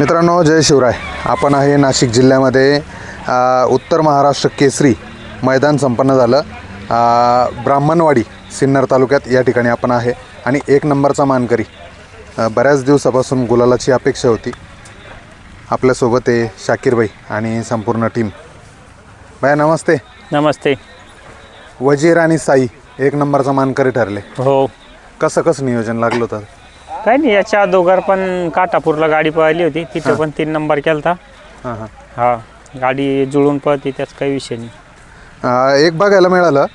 मित्रांनो जय शिवराय. आपण आहे नाशिक जिल्ह्यामध्ये उत्तर महाराष्ट्र केसरी मैदान संपन्न झालं. ब्राह्मणवाडी सिन्नर तालुक्यात या ठिकाणी आपण आहे. आणि एक नंबरचा मानकरी बऱ्याच दिवसापासून गुलालाची अपेक्षा होती. आपल्यासोबत आहे शाकीरबाई आणि संपूर्ण टीम. बाय नमस्ते. नमस्ते. वजीर आणि साई एक नंबरचा मानकरी ठरले. हो. कसं कसं नियोजन लागलं होतं? काय नाही याच्या दोघर पण काटापूरला गाडी पळाली होती. तिथं पण तीन नंबर केलता. हां हां. हा गाडी जुळून पळते त्याच काही विषय नाही. अ, एक बघायला मिळालं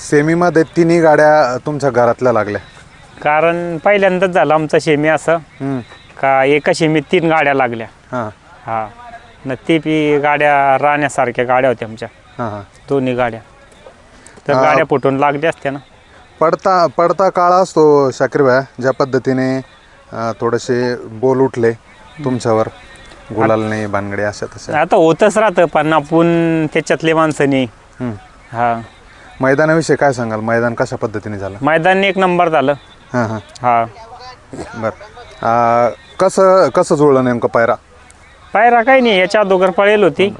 सेमीमध्ये तिन्ही गाड्या तुमच्या घरातल्या लागल्या. कारण पहिल्यांदाच झालं आमचं शेमी असं. हम्म. का एका शेमीत तीन गाड्या लागल्या. हां. हा. न ती बी गाड्या राहण्यासारख्या गाड्या होत्या आमच्या. हां हां. दोन्ही गाड्या. तर. गाड्या फुटून लागल्या असत्या ना. पडता पडता काळ असतो शाकीर भाया ज्या पद्धतीने अ, थोडेसे बोल उठले तुमच्यावर. गुलालने बानगडे अशा तशा. आता होतच राहतं पण आपण त्याच्यातले माणसं नाही. हम्म. हा. मैदानाविषयी काय सांगाल? मैदान कशा पद्धतीने झालं? मैदान एक नंबर झालं. हां हां. हा. बरं. अ, कसं कसं जुळलं नेमकं पायरा? पायरा काही नाही याच्या अगोदर पळेल होती.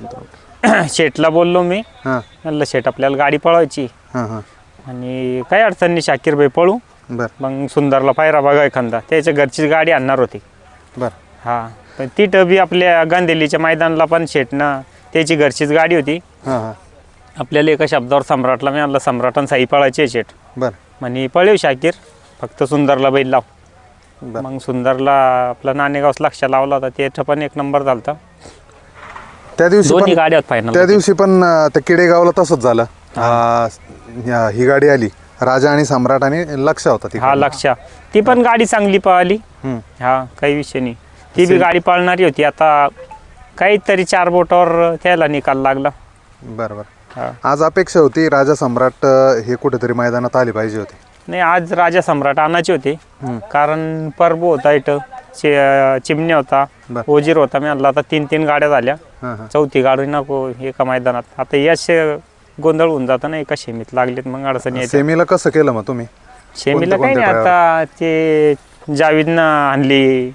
शेटला बोललो मी. हां. म्हणलं शेट आपल्याला गाडी पळवायची. हां हां. आणि काही अडचण नाही शाकीरबाई पळू. बरं. मग सुंदरला पायरा बघा एखादा. त्याच्या घरचीच गाडी आणणार होती. बरं. हा. पण तिथं बी आपल्या गांधेलीच्या मैदानाला पण शेटनं त्याची घरचीच गाडी होती. हां हां. आपल्याला एका शब्दावर सम्राटला मी आणलं सम्राटान साई पळायची आहे शेट. बरं. म्हणे पळेव शाकीर फक्त सुंदरला बैल लाव. बरं. मग सुंदरला आपला नाणेगावच लक्ष लावला होता त्याचं पण एक नंबर झालता त्या दिवशी दोन्ही पण गाड्या फायनल त्या दिवशी पण अ, त्या किडेगावला तसंच झालं. अ, ही गाडी आली. राजा आणि सम्राट आणि लक्ष होता ती हा लक्ष. ती पण गाडी चांगली पळाली. हम्म. हा काही विषय नाही. ती बी गाडी पाळणारी होती. आता काहीतरी चार बोटावर त्याला निकाल लागला. बरं बरं हा. आज अपेक्षा होती राजा सम्राट अ, हे कुठेतरी मैदानात आली पाहिजे होती. नाही आज राजा सम्राट आणायचे होते. कारण परबो होता इथं. चि- चिमण्या होता. बर. ओजीर होता. मी आणला आता तीन तीन गाड्या झाल्या. हां हां. चौथी गाडी नको एका मैदानात. आता यश गोंधळ होऊन जातं ना एका शेमीत लागलेत मग अडचणी येते सेमीला कसं केलं मग तुम्ही? शेमीला काही नाही आता ते जावीदनं आणली.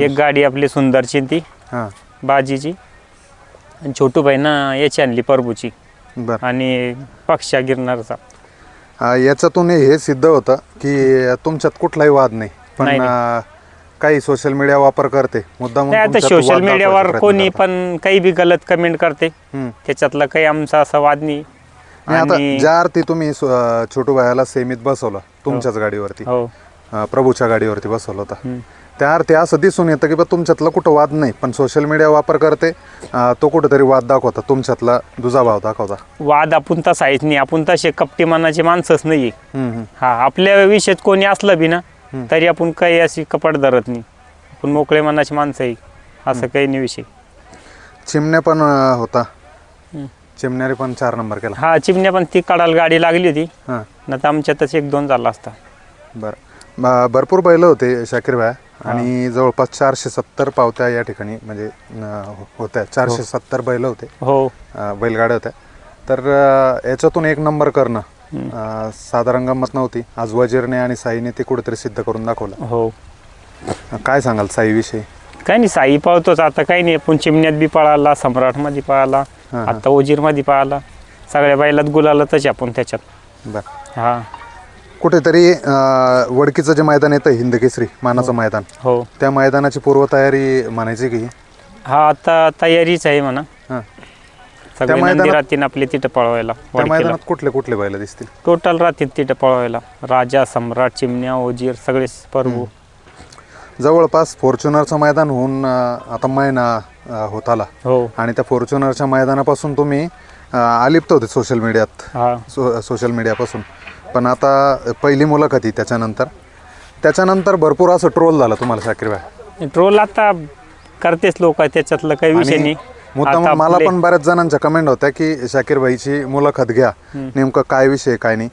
एक गाडी आपली सुंदरची ती हां. बाजीची. आणि छोटू ना याची आणली परबूची. बरं. आणि पक्षा गिरणारचा. अ, याच्यातून हे सिद्ध होतं की तुमच्यात कुठलाही वाद नाही. पण नाही, अ, काही सोशल मीडिया वापर करते. मुद्दा नाही आता सोशल मीडियावर कोणी पण काही बी गलत कमेंट करते. त्याच्यातलं काही आमचा असा वाद नाही. आता ज्या अर्थी तुम्ही छोटू भायाला सेमीत बसवलं तुमच्याच गाडीवरती. हो. प्रभूच्या गाडीवरती बसवलं होतं. त्या अर्थी असं दिसून येतं की बा तुमच्यातला कुठं वाद नाही पण सोशल मीडिया वापर करते. तो कुठेतरी वाद दाखवता तुमच्यातला दुजाभाव दाखवता. वाद आपण तसा आहेच नाही. आपण तसे कपटी मनाचे माणसंच नाही. हा आपल्या विषयात कोणी असलं बी ना तरी आपण काही अशी कपट धरत नाही. आपण मोकळे मनाचे माणसं आहे. असं काही नाही विषय. चिमण्या पण अ, होता. हम्म. चिमण्याने पण चार नंबर केला. हा चिमण्या पण ती कडाला गाडी लागली होती. हां. ना तर आमच्यातच एक दोन झाला असता. बरं. ब- भरपूर बैल होते शाकीर भाया आणि जवळपास चारशे सत्तर पावत्या या ठिकाणी म्हणजे अ, होत्या. चारशे सत्तर बैल होते. हो. अ, बैलगाड्या होत्या. तर अ, याच्यातून एक नंबर करणं. अ, साधारण गंमत नव्हती. आज वजीरने आणि साईने ते कुठेतरी सिद्ध करून दाखवलं. हो. काय सांगाल साईविषयी? काही नाही साई पळतोच. आता काही नाही आपण चिमण्यात बी पळाला सम्राटमध्ये पळाला हां, हां. आता ओजीरमध्ये पळाला. सगळ्या बैलात गुलालच आहे आपण त्याच्यात. बरं. हा. कुठेतरी अ, वडकीचं जे मैदान येतं हिंद केसरी मानाचं मैदान हो. त्या मैदानाची पूर्वतयारी म्हणायची की? हा आता तयारीच आहे म्हणा. हां सगळे मैदानात- नंदी राहतील आपले तिथं पळवायला त्या मैदानात कुठले कुठले बैल दिसतील? टोटल राहतील तिथं पळवायला. राजा सम्राट चिमण्या ओजीर सगळे परभू जवळपास फॉर्च्युनरचं मैदान होऊन अ, आता महिना अ, होत आला. हो. आणि त्या फॉर्च्युनरच्या मैदानापासून तुम्ही अ, अलिप्त होते सोशल मीडियात. हा. सो सोशल मीडियापासून. पण आता पहिली मुलाखत ही त्याच्यानंतर. त्याच्यानंतर भरपूर असं ट्रोल झालं तुम्हाला भाई. ट्रोल आता करतेच लोक त्याच्यातलं काही विषय नाही. मुद्दाम आता मला आपले- पण बऱ्याच जणांच्या कमेंट होत्या की शाकीर भाईची मुलाखत घ्या. नेमकं काय विषय काय नाही.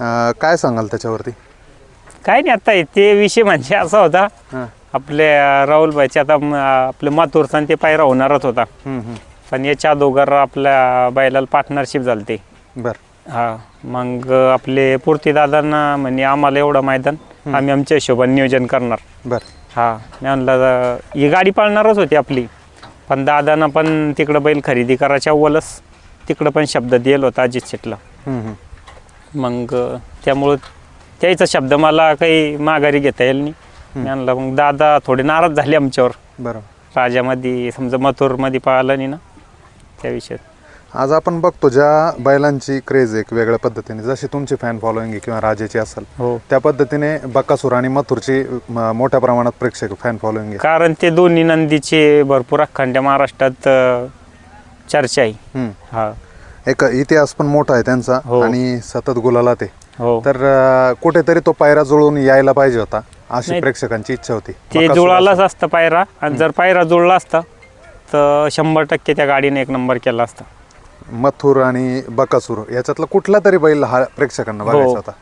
अ, काय सांगाल त्याच्यावरती? काही नाही आता ते विषय म्हणजे असा होता. हां. आपल्या राहुल भाईचे आता म- आपलं मातूरचा आणि ते पायरा होणारच होता. हम्म, हम्म. पण याच्या दोघर आपल्या बैलाला पार्टनरशिप झाली ते. बरं. हा मग आपले पूर्ती दादांना म्हणजे आम्हाला एवढं मैदान आम्ही आमच्या हिशोबाने नियोजन करणार. बरं. हा मी म्हणलं ही गाडी पळणारच होती आपली. पण दादानं पण तिकडं बैल खरेदी करायच्या अव्वलच तिकडं पण शब्द दिला होता अजित शेटला. मग त्यामुळं त्याचा शब्द मला काही माघारी घेता येईल नाही. म्हणलं मग दादा थोडे नाराज झाले आमच्यावर. बरं राजामध्ये समजा मथुरमध्ये पळालं नाही ना त्या विषयात. आज आपण बघतो ज्या बैलांची क्रेज एक वेगळ्या पद्धतीने. जशी तुमची फॅन फॉलोईंग आहे किंवा राजाची असेल हो. त्या पद्धतीने बकासूर आणि मथुरची म, मोठ्या प्रमाणात प्रेक्षक फॅन फॉलोईंग आहे. कारण ते दोन्ही नंदीचे भरपूर अखंड महाराष्ट्रात अं, चर्चा आहे. हम्म. हा. एक इतिहास पण मोठा आहे त्यांचा हो. आणि सतत गुलाला ते हो. तर अं, कुठेतरी तो पायरा जुळून यायला पाहिजे होता अशी नाही. प्रेक्षकांची इच्छा होती. ते बकासूर जुळालाच असतं पायरा. आणि जर पायरा जुळला असता तर शंभर टक्के त्या गाडीने एक नंबर केला असता. मथुर आणि बकासूर याच्यातला कुठला तरी बैल हा प्रेक्षकांना हो. बघायचा होता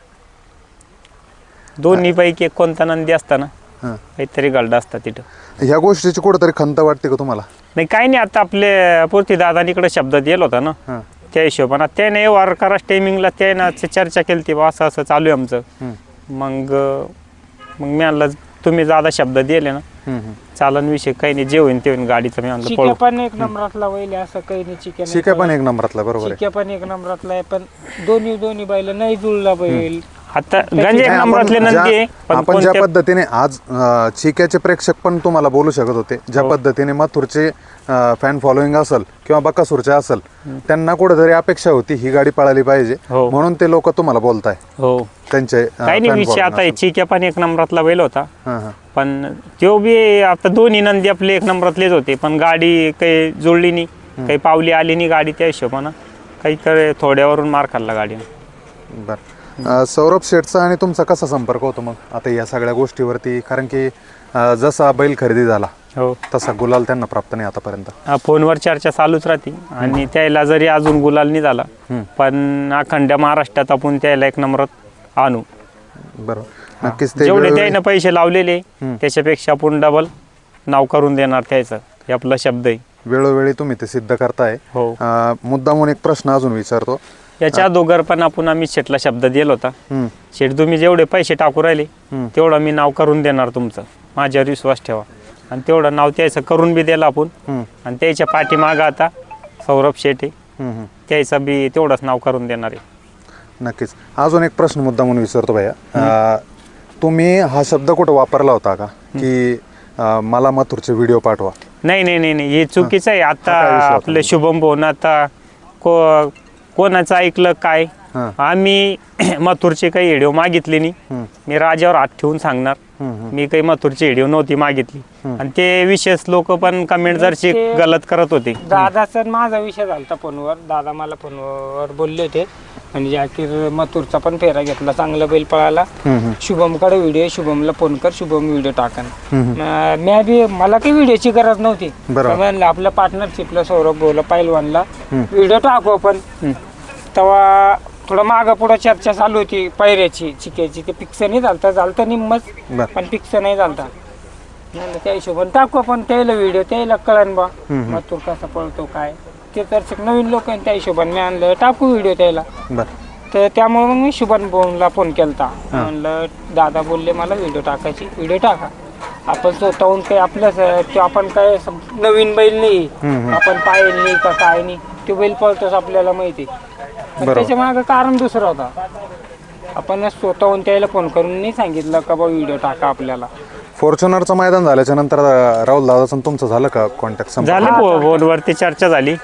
दोन्ही पैकी एक कोणता नंदी असता ना हं. काहीतरी गलडा असता तिथं ह्या गोष्टीची कुठेतरी खंत वाटते का तुम्हाला नाही काही नाही आता आपले पूर्ती दादानीकडे शब्द दिला होता ना. त्या हिशोबानं त्याने वार करा टायमिंगला त्यानं चर्चा केली ती बा असं असं चालू आहे आमचं. मग मग मी आणलं तुम्ही दादा शब्द दिले ना हं, हं. चालन विषय काही नाही जे होईन ते होईन गाडीचं मी चिक्या पळू. पण एक नंबरातला आहे, असं काही नाही चिक्या नाही शिक्या पण एक नंबरातला बरोबर आहे. चिक्या पण एक नंबरातला आहे पण दोन्ही दोन्ही बैल नाही जुळला बैल. आता गंज एक नाही, नंबरातले आपण नंदी आहे ज्या- पण आपण ज्या कोणत्या पद्धतीने आज अं, चिक्याचे प्रेक्षक पण तुम्हाला बोलू शकत होते ज्या हो. पद्धतीने मथुरचे फॅन फॉलोईंग असेल किंवा बकासूरचे असेल त्यांना कुठेतरी अपेक्षा होती ही गाडी पळाली पाहिजे. हो. म्हणून ते लोक तुम्हाला बोलताय. हो. त्यांचे अं, काही नाही विषय following आता असेल. चिक्या पण एक नंबरातला बैल होता. हां, हां. पण तो बी आता दोन्ही नंदी आपले एक नंबरातलेच होते पण गाडी काही जुळली नाही काही पावली आली नाही गाडी त्या हिशोबानं. काही करे थोड्यावरून मार खाल्ला गाडीनं. बरं. अं, सौरभ शेठचा आणि तुमचा कसा संपर्क होतो मग? आता या सगळ्या गोष्टीवरती कारण की अं, जसा बैल खरेदी झाला हो. तसा गुलाल त्यांना प्राप्त नाही आतापर्यंत. फोनवर चर्चा चालूच राहते. आणि त्याला जरी अजून गुलाल नाही झाला. पण अखंड महाराष्ट्रात आपण त्याला एक नंबरात आणू. बरोबर. नक्कीच ते जेवढे वेळोवेळी- त्यानं पैसे लावलेले. त्याच्यापेक्षा आपण डबल नाव करून देणार त्याचं हे आपला शब्द आहे वेळोवेळी तुम्ही ते सिद्ध करताय. हो. अं, मुद्दामून एक प्रश्न अजून विचारतो. याच्या अगोदर पण आपण आम्ही शेटला शब्द दिला होता. शेट तुम्ही जेवढे पैसे टाकू राहिले. तेवढं मी नाव करून देणार तुमचं. माझ्यावर विश्वास ठेवा. आणि तेवढं नाव त्याचं करून बी दिलं आपण. हम्म, आणि त्याच्या पाठीमागं आता सौरभ शेटे. त्याचं बी तेवढंच नाव करून देणार आहे. नक्कीच. अजून एक प्रश्न मुद्दा म्हणून विचारतो भैया. तुम्ही हा शब्द कुठं वापरला होता का? की मला मथुरचे व्हिडिओ पाठवा. नाही नाही नाही नाही. हे चुकीचं आहे. आता? आपले शुभम भाऊन आता को कोणाचं ऐकलं काय? हां. आम्ही मथुरचे काही व्हिडिओ मागितले नाही. मी राजावर हात ठेवून सांगणार. मी काही मथुरची व्हिडिओ नव्हती मागितली. आणि ते विशेष लोक पण कमेंट जरशी ते- गलत करत होते. दादाचा आणि माझा विषय झाला फोनवर. दादा मला फोनवर बोलले होते. आणि जाकीर मथुरचा पण फेरा घेतला चांगला बैल पळाला. शुभमकडे व्हिडिओ शुभमला फोन कर शुभम व्हिडिओ टाकन. मी बी मला काही व्हिडिओची गरज नव्हती. बरोबर. म्हणलं आपल्या पार्टनरशिपला सौरभ बोला पहिलवानला व्हिडिओ टाकू आपण. तेव्हा थोडं मागं पुढं चर्चा चालू होती पायऱ्याची चिक्याची. ते पिक्स नाही चालतं चालतं निम्मच बरं. पण पिक्स नाही चालता म्हणलं त्या हिशोबाने टाकू आपण त्याला व्हिडिओ त्याला कळन बा. मग तू कसा पळतो काय? ते तर नवीन लोक आहेत त्या हिशोबाने. मी आणलं टाकू व्हिडिओ त्याला. बरं. तर त्यामुळे मग मी शुभन भाऊला फोन केलता. म्हणलं दादा बोलले मला व्हिडिओ टाकायची. व्हिडिओ टाका. आपण स्वतःहून काही आपल्याच ते आपण काय सम- नवीन बैल नाही. आपण पायल नाही का काय नाही. ते बैल पळतोच आपल्याला माहिती पण बरोबर. त्याच्या मागं कारण दुसरं होता. आपण स्वतःहून त्याला फोन करून नाही सांगितलं का बा व्हिडिओ टाका आपल्याला. फॉर्च्युनरचं मैदान झाल्याच्यानंतर राहुल दादाचं तुमचं झालं का कॉन्टॅक्ट झाले फोनवरती चर्चा झाली.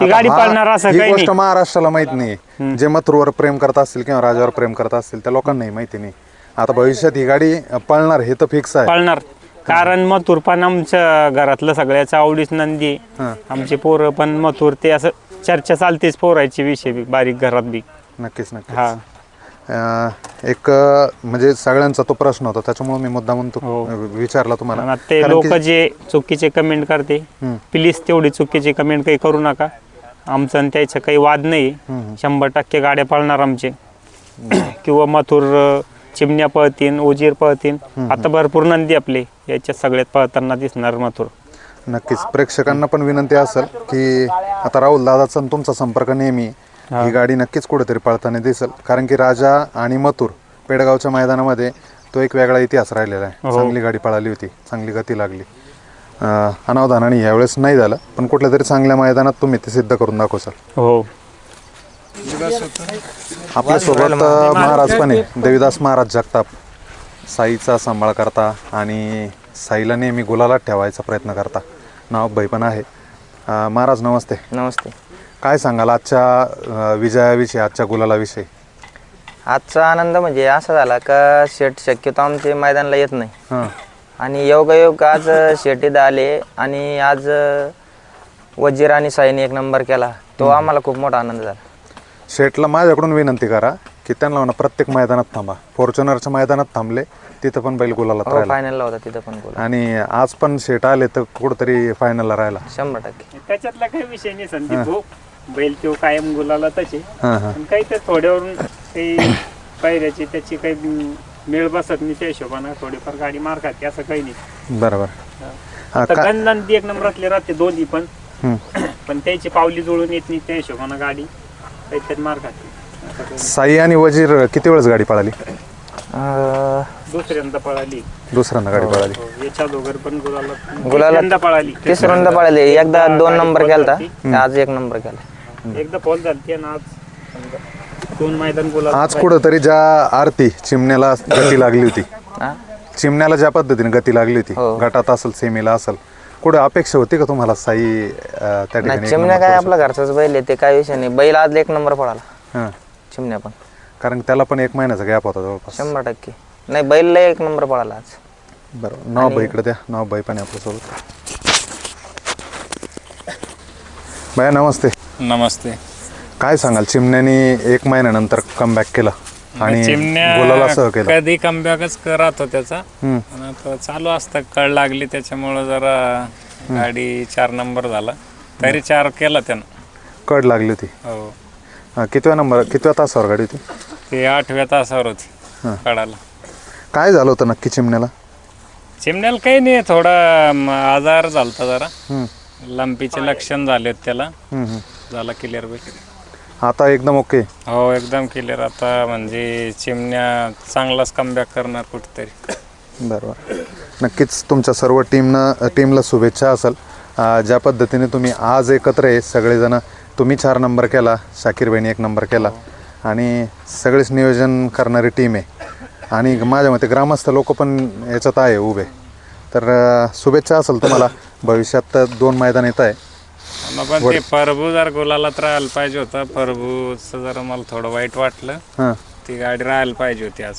ती गाडी पाळणार असं काही गोष्ट नाही. महाराष्ट्राला माहीत नाही. जे मथुरवर प्रेम करत असतील किंवा राजावर प्रेम करत असतील त्या लोकांनाही माहिती नाही. आता भविष्यात ही गाडी पळणार हे तर फिक्स आहे. पळणार. कारण मथुर पण आमच्या घरातलं सगळ्याचं आवडीच नंदी. आहे. आमचे पोरं पण मथुर ते असं चर्चा चालतेच पोरायची विषय बी बारीक घरात बी. नक्कीच नक्कीच. हा. अं, एक अं, म्हणजे सगळ्यांचा तो प्रश्न होता त्याच्यामुळे मी मुद्दा म्हणतो हो. विचारला तुम्हाला. आणि ते कारण लोक जे चुकीचे कमेंट करते हम्म. प्लीज तेवढी चुकीचे कमेंट काही करू नका. आमचं आणि त्याचं काही वाद नाही. हम्म. शंभर टक्के गाड्या पळणार आमचे. किंवा मथुर अं, चिमण्या पळतीन उजीर पळतीन. आता भरपूर नंदी आपले याच्यात सगळ्यात पळताना दिसणार मथुर. नक्कीच. प्रेक्षकांना पण विनंती असेल की आता राहुल दादाचा आणि तुमचा संपर्क नेहमी ही. गाडी नक्कीच कुठेतरी पळताना दिसेल. कारण की राजा आणि मथुर पेडगावच्या मैदानामध्ये तो एक वेगळा इतिहास राहिलेला आहे. हो. चांगली गाडी पळाली होती. चांगली गती लागली. अं, अनावधानाने यावेळेस नाही झालं पण कुठल्या तरी चांगल्या मैदानात तुम्ही ते सिद्ध करून दाखवसाल हो. आपल्यासोबत महाराज पण आहे. देवीदास महाराज जगताप. साईचा सांभाळ करता आणि साईला नेहमी गुलालात ठेवायचा प्रयत्न करता. नाव भाई पण आहे. अं, महाराज नमस्ते. नमस्ते. काय सांगाल आजच्या अं, विजयाविषयी आजच्या गुलालाविषयी? आजचा आनंद म्हणजे असा झाला का शेट शक्यतो आमचे मैदानाला येत नाही. हां. आणि योगायोग आज शेट इथं आले आणि आज वजीर आणि साईने एक नंबर केला. तो आम्हाला खूप मोठा आनंद झाला. शेटला माझ्याकडून विनंती करा की त्यांना म्हणा प्रत्येक मैदानात थांबा. फॉर्च्युनरच्या मैदानात थांबले. तिथं पण बैल गुलालात हो राहिला. फायनलला होता तिथं पण आणि आज पण शेट आले तर कुठंतरी फायनलला राहिला. शंभर टक्के. त्याच्यातला काही विषय नाही संदीप भाऊ. बैल तो कायम गुलाला तसे हां हां. पण काही ते थोड्यावरून काही पायऱ्याची त्याची काही मेळ बसत नाही त्या हिशोबानं. थोडीफार गाडी मार खाते असं काही नाही. बरोबर. हा, का एक नंबरातले राहते दोन्ही पण. हं. पण त्याची पावली जुळून येत नाही त्या हिशोबानं गाडी. काहीतरी मार खाते. असं काही साई आणि वजीर किती वेळेस गाडी पळाली? अं, दुसऱ्यांदा पळाली. दुसऱ्यांदा गाडी पळाली. हो, याच्या दोघर पण गुलाला गुलाला- पळाली. तिसऱ्यांदा पळाले. एकदा दोन नंबर केलता आज एक नंबर केला एकदा फॉल झाली आणि आज समजा दोन मैदान गुलाल आज कुठंतरी ज्या आरती चिमण्याला गती लागली होती. हा? चिमण्याला ज्या पद्धतीने गती लागली होती हो. गटात असेल सेमीला असेल कुठं अपेक्षा होती का तुम्हाला साई अं, त्या ठिकाणी नाही एक चिमण्या काय करू आपला घरचाच बैल आहे ते काय विषय नाही. बैल आज एक नंबर पळाला? हां. चिमण्या पण. कारण त्याला पण एक महिन्याचा गॅप होता जवळपास. शंभर टक्के. नाही बैलला एक नंबर पळाला आज. बरोबर नाव बाई इकडे द्या नाव बाई पण आहे आपल्यासोबत. बाया नमस्ते. नमस्ते. काय सांगाल चिमण्याने एक महिन्यानंतर कमबॅक केलं आणि गुलाला सह केलं? कधी कमबॅकच करत हो त्याचा हम्म. पण आता चालू असतं कळ लागली त्याच्यामुळं जरा गाडी चार नंबर झाला. तरी चार केला त्यानं. कड लागली होती. हो. हा, कितव्या नंबर कितव्या तासावर गाडी होती? ते आठव्या तासावर होती. कळाला. काय झालं होतं नक्की चिमण्याला? चिमण्याला काही नाही थोडा म, आजार झालता जरा. हम्म, लंपीचे लक्षण झाले होते त्याला. हम्म, हम्म. झाला क्लिअर आता एकदम ओके? हो एकदम क्लिअर आता म्हणजे चिमण्या चांगलाच कमबॅक करणार कुठेतरी. बरोबर. नक्कीच तुमच्या सर्व टीमनं टीमला शुभेच्छा असेल. अं, ज्या पद्धतीने तुम्ही आज एकत्र आहे सगळेजण तुम्ही चार नंबर केला शाकीर बहिणी एक नंबर केला. आणि सगळेच नियोजन करणारी टीम आहे. आणि माझ्या मते ग्रामस्थ लोक पण याच्यात आहे उभे. तर शुभेच्छा असेल तुम्हाला. भविष्यात तर दोन मैदान येत आहे. मग पण ते परभू जर गुलालात राहायला पाहिजे होता. परभूचं जरा मला थोडं वाईट वाटलं. हां. ती गाडी राहायला पाहिजे होती आज.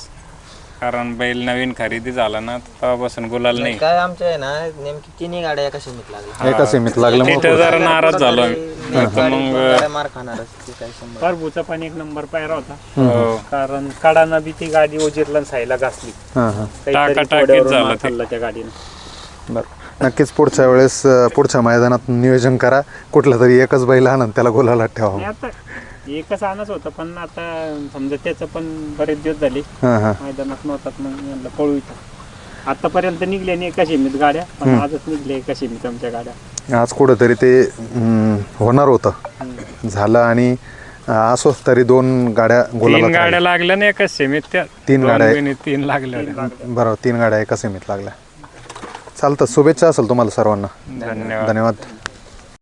कारण बैल नवीन खरेदी झाला ना तेव्हापासून गुलाल नाही काय आमच्या आहे ना नेमकी तिन्ही गाड्या एका सीमित लागल्या. एका सीमित लागल्यामुळे तिथे जरा नाराज झालो आम्ही. नाही तर मग गाड्या मार खाणारच ते काय शंभर. परभूचा पण एक नंबर पायरा होता. हो. कारण कडाना बी ती गाडी ओजिरला साईला घासली. हां हां. काहीतरी थोड्यावरून झालं मार ते. खाल्ला त्या गाडीनं. बरं. नक्कीच पुढच्या वेळेस अं, पुढच्या मैदानात नियोजन करा. कुठलं तरी एकच बैल आणून त्याला गोलाला ठेवा. आणि आता एकच आणच होतं पण आता समजा त्याचं पण बरेच दिवस झाले. हां हां. मैदानात नव्हतात मग म्हणलं पळू इथं. आतापर्यंत निघल्या नाही एका सीमित गाड्या पण आजच निघल्या एका सीमित आमच्या गाड्या. आज कुठंतरी ते हम्म, होणार होतं. झालं आणि अं, असो तरी दोन गाड्या तीन गोलाला गाड्या लागल्या ना एका सेमीत त्या. तीन दोन गाड्या. बिनी तीन लागल्या. होत्या. बरोबर तीन गाड्या एका सीमित लागल्या. चालतं शुभेच्छा असेल तुम्हाला सर्वांना. धन्यवाद. धन्यवाद.